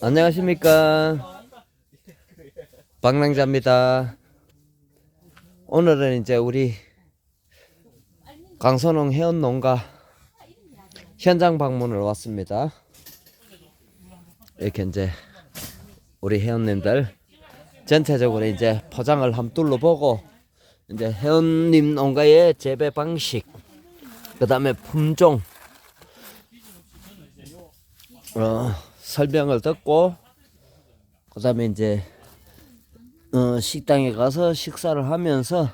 안녕하십니까. 방랑자입니다. 오늘은 이제 우리 강선홍 해운농가 현장 방문을 왔습니다. 이렇게 이제 우리 회원님들 전체적으로 이제 포장을 함 둘러보고 이제 회원님 농가의 재배 방식, 그 다음에 품종, 어, 설명을 듣고 그 다음에 이제 어, 식당에 가서 식사를 하면서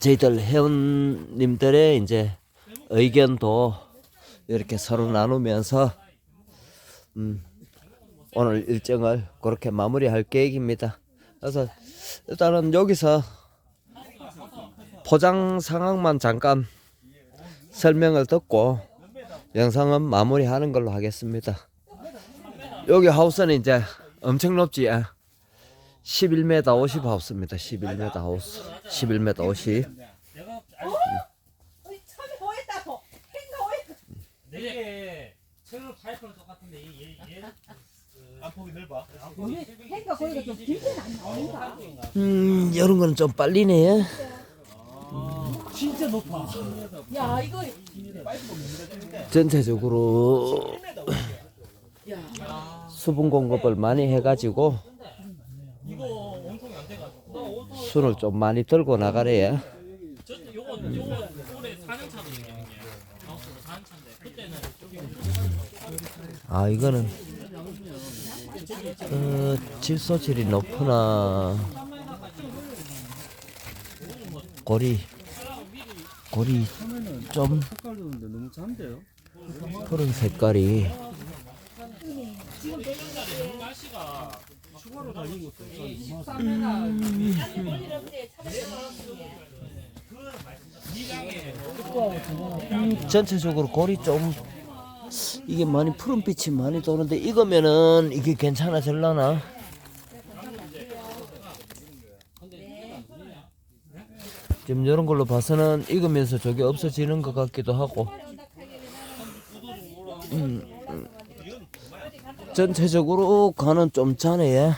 저희들 회원님들의 이제 의견도 이렇게 서로 나누면서 음, 오늘 일정을 그렇게 마무리할 계획입니다. 그래서 일단은 여기서 포장 상황만 잠깐 설명을 듣고 영상은 마무리하는 걸로 하겠습니다. 여기 하우스는 이제 엄청 높지. 예. 11m 50 하우스입니다. 11m 하우스. 11m 50. 어이, 참이 뭐했다 더 행가 뭐했다 이게 채널 파이프는 똑같은데 얘 얘. 안폭이 넓어. 왜 행가 거기가 좀 길게 안 나오는가 음, 이런 거는 좀 빨리네. 진짜 높아. 야 이거 전체적으로 야 수분 공급을 많이 해가지고. 순을 좀 많이 들고 나가래요. 저 요거 요거 올해 4년 차거든요 이게. 하우스로 4년 차인데 그때는 저기 아, 이거는 어, 질소질이 높으나 골이 골이 좀 색깔도 근데 너무 잔데요. 푸른 색깔이 것도 전체적으로 골이 좀 이게 많이 푸른빛이 많이 도는데 이거면은 이게 괜찮아질라나? 지금 이런 걸로 봐서는 익으면서 저게 없어지는 것 같기도 하고 음, 음. 전체적으로 간은 좀 짜네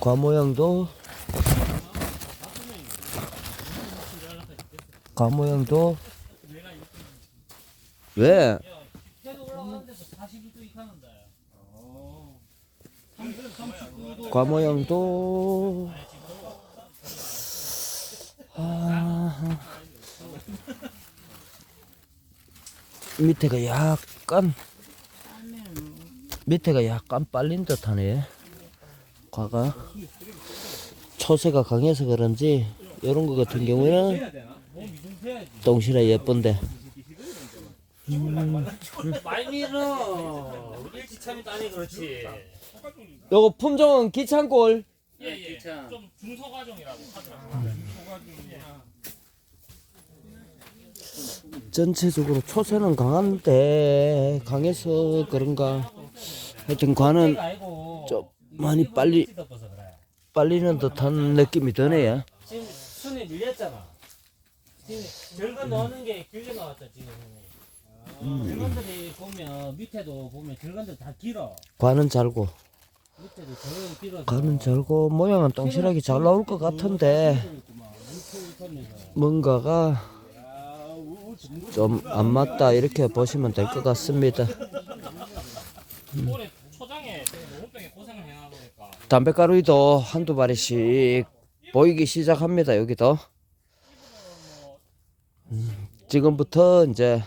과 모양도 과 모양도 왜? 과 모양도 밑에가 약간 밑에가 약간 빨린 듯하네 과가 초세가 강해서 그런지 이런 거 같은 경우에는 동시에 예쁜데 그렇지. 요거 품종은 기창골 예예. 좀 중소 과정이라고 하더라고. 전체적으로 초세는 강한데 강해서 그런가 하여튼 관은 좀 많이 빨리. 빨리는 듯한 느낌이 드네요 지금 순이 밀렸잖아. 지금 넣는 게 길게 나왔죠 지금. 절간들이 보면 밑에도 보면 절간들 다 길어. 관은 잘고 밑에도 절간 길어서. 관은 잘고 모양은 똥실하게 잘 나올 것 같은데 뭔가가 좀 안 맞다 이렇게 보시면 될 것 같습니다. 담배가루도 한두 마리씩 보이기 시작합니다 여기도. 음, 지금부터 이제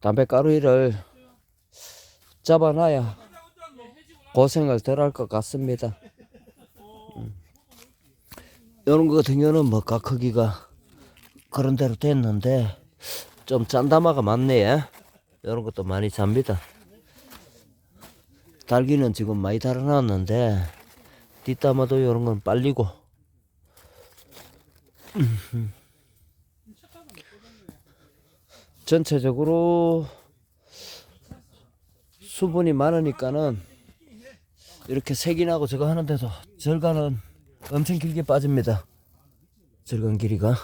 담배가루를 잡아놔야 고생을 덜 할 것 같습니다. 음. 이런 거 같은 경우는 뭐가 크기가 그런 대로 됐는데 좀 짠다마가 많네 이런 것도 많이 잡니다. 달기는 지금 많이 달아놨는데 뒷담화도 이런 건 빨리고. 전체적으로 수분이 많으니까는 이렇게 색이 나고 저거 하는데도 절간은 엄청 길게 빠집니다. 절간 길이가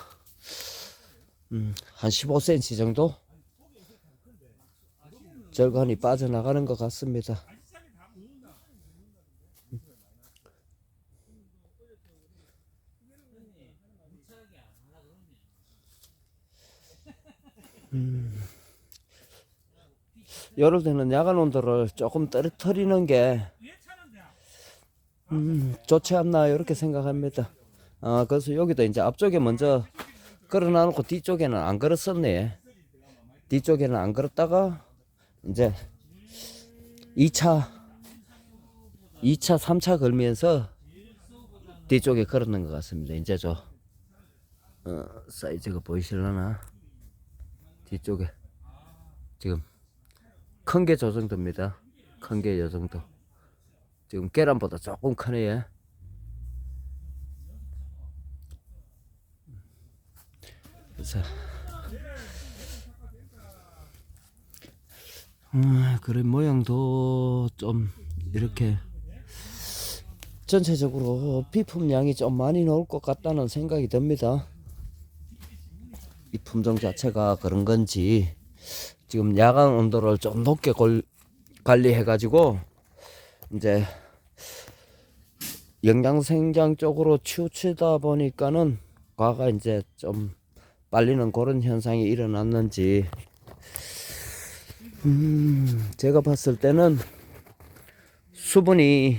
음, 한 15cm 정도 절간이 빠져나가는 것 같습니다. 이럴 때는 야간 온도를 조금 떨어뜨리는 게 음, 좋지 않나 이렇게 생각합니다. 아 그래서 여기도 이제 앞쪽에 먼저 걸어놔놓고 뒤쪽에는 안 걸었었네. 뒤쪽에는 안 걸었다가 이제 2차 2차 3차 걸면서 뒤쪽에 걸었는 것 같습니다. 이제 저 어, 사이즈가 보이실라나 뒤쪽에 지금 큰 게 저 정도입니다. 큰게요 정도. 지금 계란보다 조금 크네요. 그래서 음, 그래 모양도 좀 이렇게 전체적으로 비품량이 좀 많이 나올 것 같다는 생각이 듭니다. 이 품종 자체가 그런 건지 지금 야간 온도를 좀 높게 골, 관리해 가지고 이제 영양 생장 쪽으로 치우치다 보니까는 과가 이제 좀 빨리는 그런 현상이 일어났는지. 음 제가 봤을 때는 수분이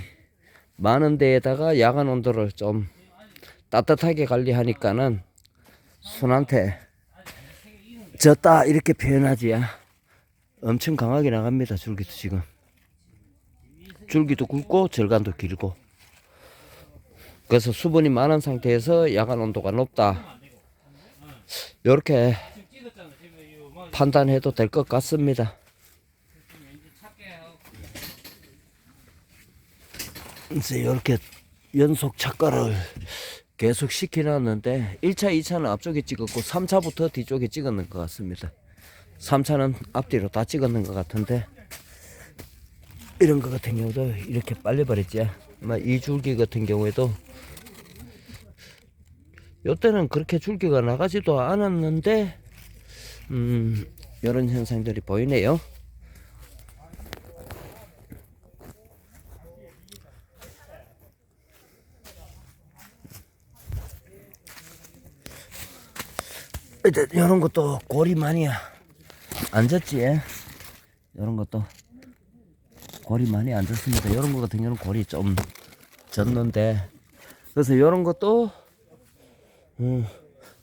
많은 데에다가 야간 온도를 좀 따뜻하게 관리하니까는 순한테 졌다 이렇게 표현하지 엄청 강하게 나갑니다 줄기도 지금. 줄기도 굵고 절간도 길고. 그래서 수분이 많은 상태에서 야간 온도가 높다 이렇게 판단해도 될 것 같습니다. 그래서 이렇게 연속 착과를 계속 시켜놨는데 1차, 2차는 앞쪽에 찍었고 3차부터 뒤쪽에 찍었는 것 같습니다. 3차는 앞뒤로 다 찍었는 것 같은데 이런 거 같은 경우도 이렇게 빨려버렸지. 아마 이 줄기 같은 경우에도 요때는 그렇게 줄기가 나가지도 않았는데 음 이런 현상들이 보이네요. 이런 것도 골이 많이 안 졌지 이런 것도 골이 많이 안 졌습니다. 이런 거 같은 경우는 골이 좀 졌는데 그래서 이런 것도 음,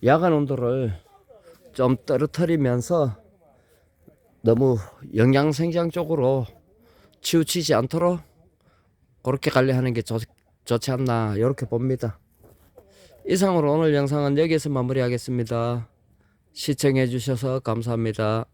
야간 온도를 좀 떨어뜨리면서 너무 영양 생장 쪽으로 치우치지 않도록 그렇게 관리하는 게 좋, 좋지 않나 이렇게 봅니다. 이상으로 오늘 영상은 여기서 마무리하겠습니다. 시청해 주셔서 감사합니다